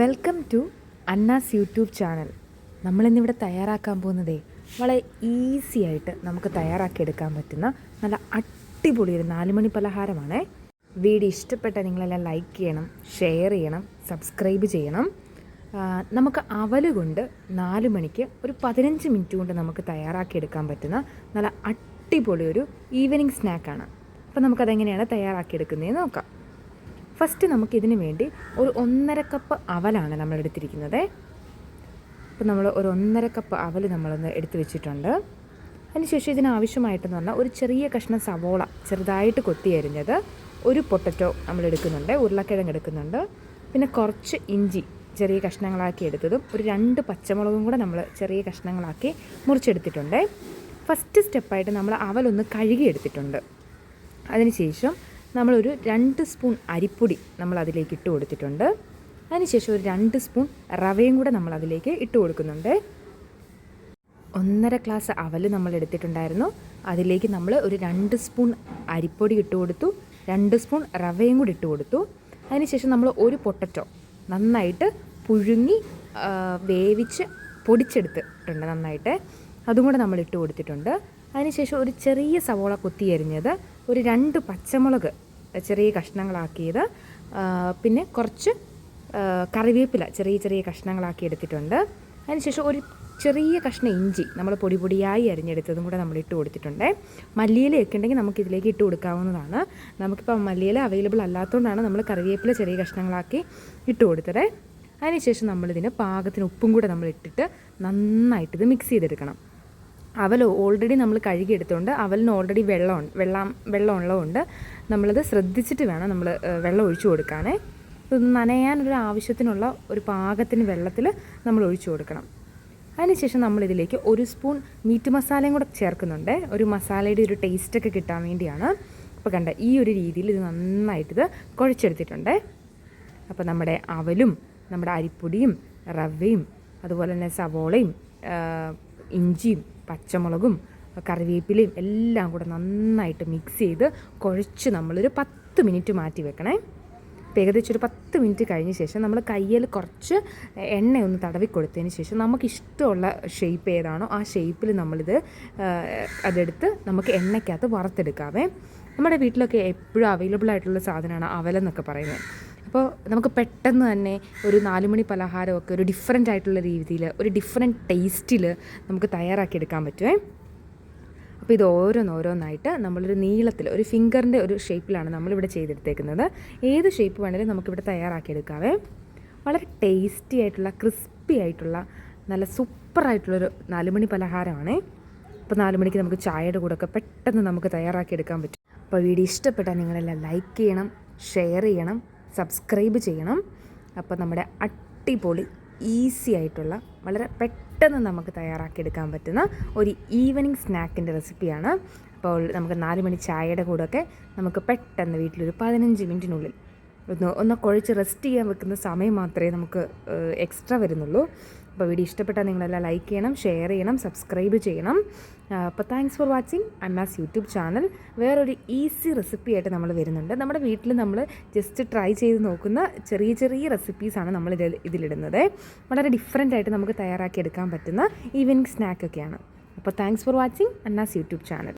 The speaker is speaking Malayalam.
Welcome to Anna's YouTube channel. നമ്മളിന്നിവിടെ തയ്യാറാക്കാൻ പോകുന്നതേ വളരെ ഈസി ആയിട്ട് നമുക്ക് തയ്യാറാക്കിയെടുക്കാൻ പറ്റുന്ന നല്ല അടിപൊളി ഒരു നാലുമണി പലഹാരമാണ്. വീഡിയോ ഇഷ്ടപ്പെട്ട നിങ്ങളെല്ലാം ലൈക്ക് ചെയ്യണം ഷെയർ ചെയ്യണം സബ്സ്ക്രൈബ് ചെയ്യണം. നമുക്ക് അവൽ കൊണ്ട് നാല് മണിക്ക് ഒരു പതിനഞ്ച് മിനിറ്റ് കൊണ്ട് നമുക്ക് തയ്യാറാക്കിയെടുക്കാൻ പറ്റുന്ന നല്ല അടിപൊളി ഒരു ഈവനിങ് സ്നാക്കാണ് അപ്പോൾ നമുക്കതെങ്ങനെയാണ് തയ്യാറാക്കിയെടുക്കുന്നതെന്ന് നോക്കാം. ഫസ്റ്റ് നമുക്ക് ഇതിന് വേണ്ടി ഒരു ഒന്നര കപ്പ് അവലാണ് നമ്മൾ എടുത്തിരിക്കുന്നത് അപ്പോൾ നമ്മൾ ഒരു ഒന്നര കപ്പ് അവൽ നമ്മളൊന്ന് എടുത്തു വെച്ചിട്ടുണ്ട്. അതിനുശേഷം ഇതിനാവശ്യമായിട്ടെന്ന് പറഞ്ഞാൽ ഒരു ചെറിയ കഷ്ണം സവോള ചെറുതായിട്ട് കൊത്തി അരിഞ്ഞത് ഒരു പൊട്ടറ്റോ നമ്മൾ എടുക്കുന്നുണ്ട് ഉരുളക്കിഴങ്ങ് എടുക്കുന്നുണ്ട്. പിന്നെ കുറച്ച് ഇഞ്ചി ചെറിയ കഷ്ണങ്ങളാക്കി എടുത്തതും ഒരു രണ്ട് പച്ചമുളകും കൂടെ നമ്മൾ ചെറിയ കഷ്ണങ്ങളാക്കി മുറിച്ചെടുത്തിട്ടുണ്ട്. ഫസ്റ്റ് സ്റ്റെപ്പായിട്ട് നമ്മൾ അവലൊന്ന് കഴുകി എടുത്തിട്ടുണ്ട് അതിനുശേഷം നമ്മളൊരു രണ്ട് സ്പൂൺ അരിപ്പൊടി നമ്മൾ അതിലേക്ക് ഇട്ട് കൊടുത്തിട്ടുണ്ട്. അതിനുശേഷം ഒരു രണ്ട് സ്പൂൺ റവയും കൂടെ നമ്മൾ അതിലേക്ക് ഇട്ട് കൊടുക്കുന്നുണ്ട്. ഒന്നര ഗ്ലാസ് അവൽ നമ്മൾ എടുത്തിട്ടുണ്ടായിരുന്നു അതിലേക്ക് നമ്മൾ ഒരു രണ്ട് സ്പൂൺ അരിപ്പൊടി ഇട്ട് കൊടുത്തു. രണ്ട് സ്പൂൺ റവയും കൂടി ഇട്ട് കൊടുത്തു. അതിനുശേഷം നമ്മൾ ഒരു പൊട്ടറ്റോ നന്നായിട്ട് പുഴുങ്ങി വേവിച്ച് പൊടിച്ചെടുത്തിട്ടുണ്ട് നന്നായിട്ട്. അതും കൂടെ നമ്മൾ ഇട്ട് കൊടുത്തിട്ടുണ്ട്. അതിനുശേഷം ഒരു ചെറിയ സവോള കൊത്തി അരിഞ്ഞത് ഒരു രണ്ട് പച്ചമുളക് ചെറിയ കഷ്ണങ്ങളാക്കിയത്. പിന്നെ കുറച്ച് കറിവേപ്പില ചെറിയ ചെറിയ കഷ്ണങ്ങളാക്കി എടുത്തിട്ടുണ്ട്. അതിനുശേഷം ഒരു ചെറിയ കഷ്ണം ഇഞ്ചി നമ്മൾ പൊടി പൊടിയായി അരിഞ്ഞെടുത്തതും കൂടെ നമ്മൾ ഇട്ട് കൊടുത്തിട്ടുണ്ട്. മല്ലിയിലയൊക്കെ ഉണ്ടെങ്കിൽ നമുക്ക് ഇതിലേക്ക് ഇട്ട് കൊടുക്കാവുന്നതാണ്. നമുക്കിപ്പോൾ മല്ലിയില അവൈലബിൾ അല്ലാത്തതുകൊണ്ടാണ് നമ്മൾ കറിവേപ്പില ചെറിയ കഷ്ണങ്ങളാക്കി ഇട്ട് കൊടുത്തത്. അതിനുശേഷം നമ്മളിതിന് പാകത്തിന് ഉപ്പും കൂടെ നമ്മൾ ഇട്ടിട്ട് നന്നായിട്ടിത് മിക്സ് ചെയ്തെടുക്കണം. അവൽ ഓൾറെഡി നമ്മൾ കഴുകിയെടുത്തുകൊണ്ട് അവലിന് ഓൾറെഡി വെള്ളം വെള്ളം വെള്ളം ഉള്ളതുകൊണ്ട് നമ്മളത് ശ്രദ്ധിച്ചിട്ട് വേണം നമ്മൾ വെള്ളം ഒഴിച്ചു കൊടുക്കാനേ. ഇത് നനയാനൊരു ആവശ്യത്തിനുള്ള ഒരു പാകത്തിന് വെള്ളത്തിൽ നമ്മൾ ഒഴിച്ചു കൊടുക്കണം. അതിനുശേഷം നമ്മളിതിലേക്ക് ഒരു സ്പൂൺ മീറ്റ് മസാലയും കൂടെ ചേർക്കുന്നുണ്ട്. ഒരു മസാലയുടെ ഒരു ടേസ്റ്റൊക്കെ കിട്ടാൻ വേണ്ടിയാണ്. അപ്പോൾ കണ്ട ഈ ഒരു രീതിയിൽ ഇത് നന്നായിട്ടിത് കുഴച്ചെടുത്തിട്ടുണ്ട്. അപ്പോൾ നമ്മുടെ അവലും നമ്മുടെ അരിപ്പൊടിയും റവയും അതുപോലെ തന്നെ സവോളയും ഇഞ്ചിയും പച്ചമുളകും കറിവേപ്പിലയും എല്ലാം കൂടെ നന്നായിട്ട് മിക്സ് ചെയ്ത് കുഴച്ച് നമ്മളൊരു പത്ത് മിനിറ്റ് മാറ്റി വെക്കണേ. അപ്പോൾ ഏകദേശം ഒരു പത്ത് മിനിറ്റ് കഴിഞ്ഞ ശേഷം നമ്മൾ കയ്യിൽ കുറച്ച് എണ്ണ ഒന്ന് തടവി കൊടുത്തതിന് ശേഷം നമുക്ക് ഇഷ്ടമുള്ള ഷേപ്പ് ഏതാണോ ആ ഷേപ്പിൽ നമ്മളിത് അതെടുത്ത് നമുക്ക് എണ്ണയ്ക്കകത്ത് വറുത്തെടുക്കാവേ. നമ്മുടെ വീട്ടിലൊക്കെ എപ്പോഴും അവൈലബിൾ ആയിട്ടുള്ള സാധനമാണ് അവലെന്നൊക്കെ പറയുന്നത്. അപ്പോൾ നമുക്ക് പെട്ടെന്ന് തന്നെ ഒരു നാലുമണി പലഹാരമൊക്കെ ഒരു ഡിഫറെന്റ് ആയിട്ടുള്ള രീതിയിൽ ഒരു ഡിഫറെന്റ് ടേസ്റ്റിൽ നമുക്ക് തയ്യാറാക്കിയെടുക്കാൻ പറ്റുമേ അപ്പോൾ ഇത് ഓരോന്നോരോന്നായിട്ട് നമ്മളൊരു നീളത്തിൽ ഒരു ഫിംഗറിന്റെ ഒരു ഷേപ്പിലാണ് നമ്മളിവിടെ ചെയ്തെടുത്തേക്കുന്നത്. ഏത് ഷേപ്പ് വേണേലും നമുക്കിവിടെ തയ്യാറാക്കിയെടുക്കാവേ. വളരെ ടേസ്റ്റി ആയിട്ടുള്ള ക്രിസ്പി ആയിട്ടുള്ള നല്ല സൂപ്പറായിട്ടുള്ളൊരു നാലുമണി പലഹാരമാണ്. അപ്പോൾ നാലുമണിക്ക് നമുക്ക് ചായയുടെ കൂടെ ഒക്കെ പെട്ടെന്ന് നമുക്ക് തയ്യാറാക്കിയെടുക്കാൻ പറ്റും. അപ്പോൾ വീഡിയോ ഇഷ്ടപ്പെട്ടാൽ നിങ്ങളെല്ലാം ലൈക്ക് ചെയ്യണം ഷെയർ ചെയ്യണം. സബ്സ്ക്രൈബ് ചെയ്യണം. അപ്പോൾ നമ്മുടെ അടിപൊളി ഈസി ആയിട്ടുള്ള വളരെ പെട്ടെന്ന് നമുക്ക് തയ്യാറാക്കിയെടുക്കാൻ പറ്റുന്ന ഒരു ഈവനിങ് സ്നാക്കിന്റെ റെസിപ്പിയാണ്. അപ്പോൾ നമുക്ക് നാല് മണി ചായയുടെ കൂടെയൊക്കെ നമുക്ക് പെട്ടെന്ന് വീട്ടിലൊരു പതിനഞ്ച് മിനിറ്റിനുള്ളിൽ ഒന്ന് ഒന്ന് കുഴച്ച് റെസ്റ്റ് ചെയ്യാൻ വെക്കുന്ന സമയം മാത്രമേ നമുക്ക് എക്സ്ട്രാ വരുന്നുള്ളൂ. അപ്പോൾ വീഡിയോ ഇഷ്ടപ്പെട്ടാൽ നിങ്ങളെല്ലാം ലൈക്ക് ചെയ്യണം ഷെയർ ചെയ്യണം സബ്സ്ക്രൈബ് ചെയ്യണം. അപ്പോൾ thanks for watching Anna's YouTube channel വേറൊരു ഈസി റെസിപ്പി ആയിട്ട് നമ്മൾ വരുന്നുണ്ട്. നമ്മുടെ വീട്ടിൽ നമ്മൾ ജസ്റ്റ് ട്രൈ ചെയ്ത് നോക്കുന്ന ചെറിയ ചെറിയ റെസിപ്പീസാണ് നമ്മൾ ഇതിൽ ഇതിലിടുന്നത്. വളരെ ഡിഫറെന്റ് ആയിട്ട് നമുക്ക് തയ്യാറാക്കി എടുക്കാൻ പറ്റുന്ന ഈവനിങ് സ്നാക്കൊക്കെയാണ് അപ്പോൾ thanks for watching Anna's YouTube channel